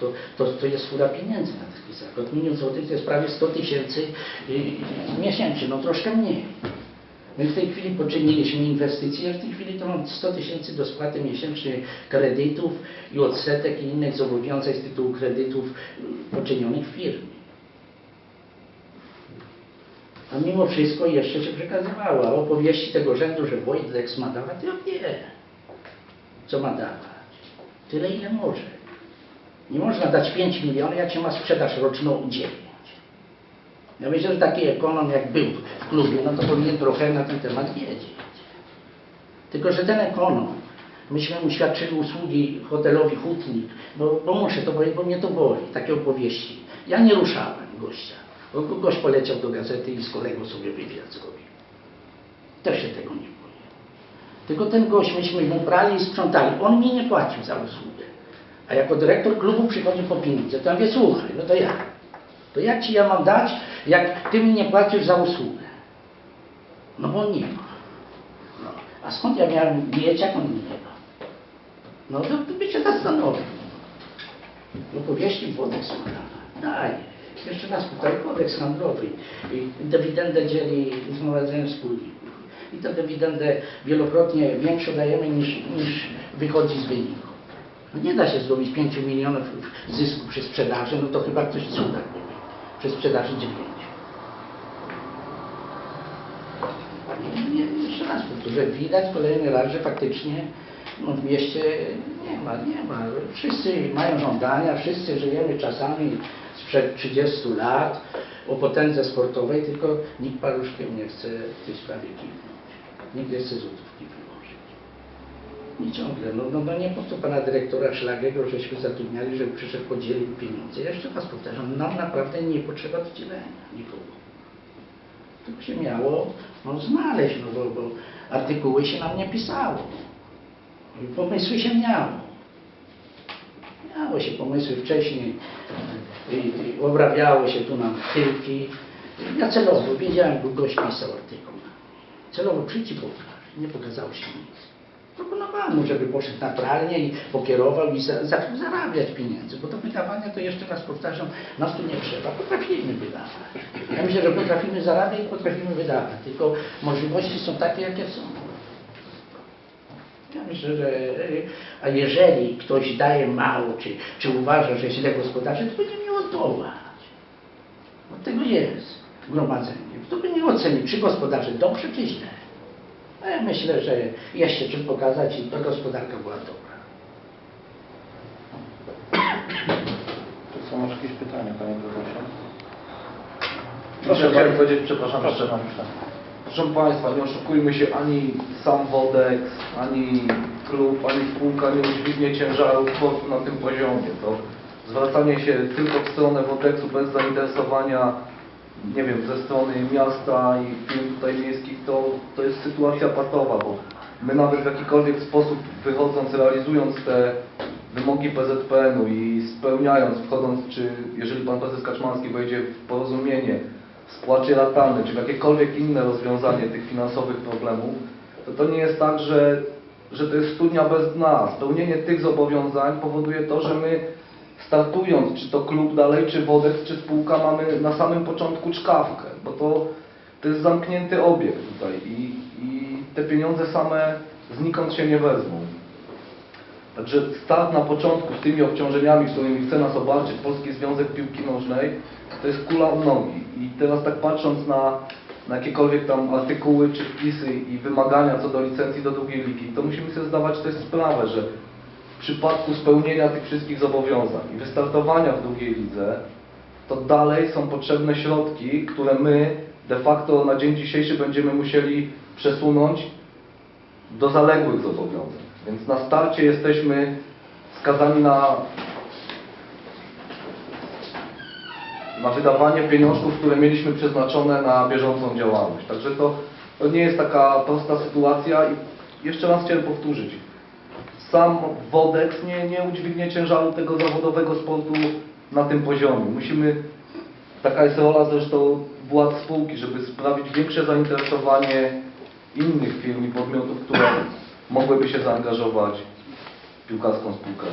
to, to, to jest fura pieniędzy na taki zakład. Milion złotych to jest prawie 100 tysięcy y, y, miesięcznie, no troszkę mniej. My w tej chwili poczyniliśmy inwestycje, w tej chwili to mam 100 tysięcy do spłaty miesięcznie kredytów i odsetek i innych zobowiązań z tytułu kredytów y, poczynionych w firmie. A mimo wszystko jeszcze się przekazywało. A opowieści tego rzędu, że Wojtek ma dawać, to nie. Co ma dawać? Tyle, ile może. Nie można dać 5 milionów, jak się ma sprzedaż roczną 9. Ja myślę, że taki ekonom jak był w klubie, no to powinien trochę na ten temat wiedzieć. Tylko, że ten ekonom, myśmy mu świadczyli usługi hotelowi Hutnik, bo, bo muszę to powiedzieć, bo mnie to boli, takie opowieści. Ja nie ruszałem gościa. Bo go- gość poleciał do gazety i z kolegą sobie wywiad zrobił. Też się tego nie boję. Tylko ten gość, myśmy mu brali i sprzątali. On mi nie płacił za usługę. A jako dyrektor klubu przychodził po pieniądze. To ja mówię, słuchaj, no to jak? To jak ci ja mam dać, jak ty mi nie płacisz za usługę? No bo nie ma. No. A skąd ja miałem wiedzieć, jak on nie ma? No to by się zastanowił. No powieści wodek smakana. Daje. Jeszcze raz tutaj kodeks handlowy. Dywidendę dzieli zgromadzenie wspólników. I tę dywidendę wielokrotnie większą dajemy niż, niż wychodzi z wyniku. No nie da się zrobić 5 milionów zysku przy sprzedaży, no to chyba ktoś cuda robi. Przy sprzedaży 9. Nie, nie, jeszcze raz powtórzę, widać kolejny raz, że faktycznie no w mieście nie ma, nie ma. Wszyscy mają żądania, wszyscy żyjemy czasami sprzed 30 lat o potędze sportowej, tylko nikt paluszkiem nie chce w tej sprawie kiwnąć. Nikt nie chce złotówki wyłożyć. I ciągle, no, no, no nie po to pana dyrektora Szlagego, żeśmy zatrudniali, żeby przyszedł podzielił pieniądze. Jeszcze raz powtarzam, nam naprawdę nie potrzeba dzielenia nikogo. Tylko się miało no, znaleźć, no bo, bo artykuły się nam nie pisało. Pomysły się miało. Miało się pomysły wcześniej, i, i obrabiało się tu nam tyłki. Ja celowo wiedziałem, bo gość pisał artykuł. Celowo przyjdź i pokaż. Nie pokazało się nic. Proponowałem mu, żeby poszedł na pralnię i pokierował i za, zaczął zarabiać pieniędzy, bo do wydawania to jeszcze raz powtarzam, nas tu nie trzeba, potrafimy wydawać. Ja myślę, że potrafimy zarabiać i potrafimy wydawać, tylko możliwości są takie, jakie są. Ja myślę, że a jeżeli ktoś daje mało, czy, czy uważa, że źle gospodarzy, to będzie mi odwołać. Od tego jest gromadzenie. To by nie ocenić, czy gospodarze dobrze, czy źle. Myślę, że jest się czym pokazać i ta gospodarka była dobra. Czy są jakieś pytania, Panie Prezesie? Proszę, Proszę, chciałem chciałem powiedzieć, przepraszam, Proszę. proszę Pan Proszę Państwa, nie oszukujmy się, ani sam Wodex, ani klub, ani spółka nie udźwignie ciężaru sportu na tym poziomie. To zwracanie się tylko w stronę Wodexu bez zainteresowania, nie wiem, ze strony miasta i firm tutaj miejskich, to, to jest sytuacja patowa, bo my nawet w jakikolwiek sposób wychodząc, realizując te wymogi PZPN-u i spełniając, wchodząc, czy jeżeli Pan Prezes Kaczmarski wejdzie w porozumienie spłacie ratalne, czy w jakiekolwiek inne rozwiązanie tych finansowych problemów, to to nie jest tak, że, że to jest studnia bez dna. Spełnienie tych zobowiązań powoduje to, że my startując, czy to klub dalej, czy Wodex, czy spółka, mamy na samym początku czkawkę, bo to, to jest zamknięty obiekt tutaj i, i te pieniądze same znikąd się nie wezmą. Także start na początku z tymi obciążeniami, którymi chce nas obarczyć Polski Związek Piłki Nożnej, to jest kula u nogi. I teraz tak patrząc na, na jakiekolwiek tam artykuły czy wpisy i wymagania co do licencji do drugiej ligi, to musimy sobie zdawać też sprawę, że w przypadku spełnienia tych wszystkich zobowiązań i wystartowania w drugiej lidze, to dalej są potrzebne środki, które my de facto na dzień dzisiejszy będziemy musieli przesunąć do zaległych zobowiązań. Więc na starcie jesteśmy skazani na, na wydawanie pieniążków, które mieliśmy przeznaczone na bieżącą działalność. Także to, to nie jest taka prosta sytuacja i jeszcze raz chciałem powtórzyć. Sam Wodex nie, nie udźwignie ciężaru tego zawodowego sportu na tym poziomie. Musimy, taka jest rola zresztą władz spółki, żeby sprawić większe zainteresowanie innych firm i podmiotów, które mogłyby się zaangażować w piłkarską spółkę.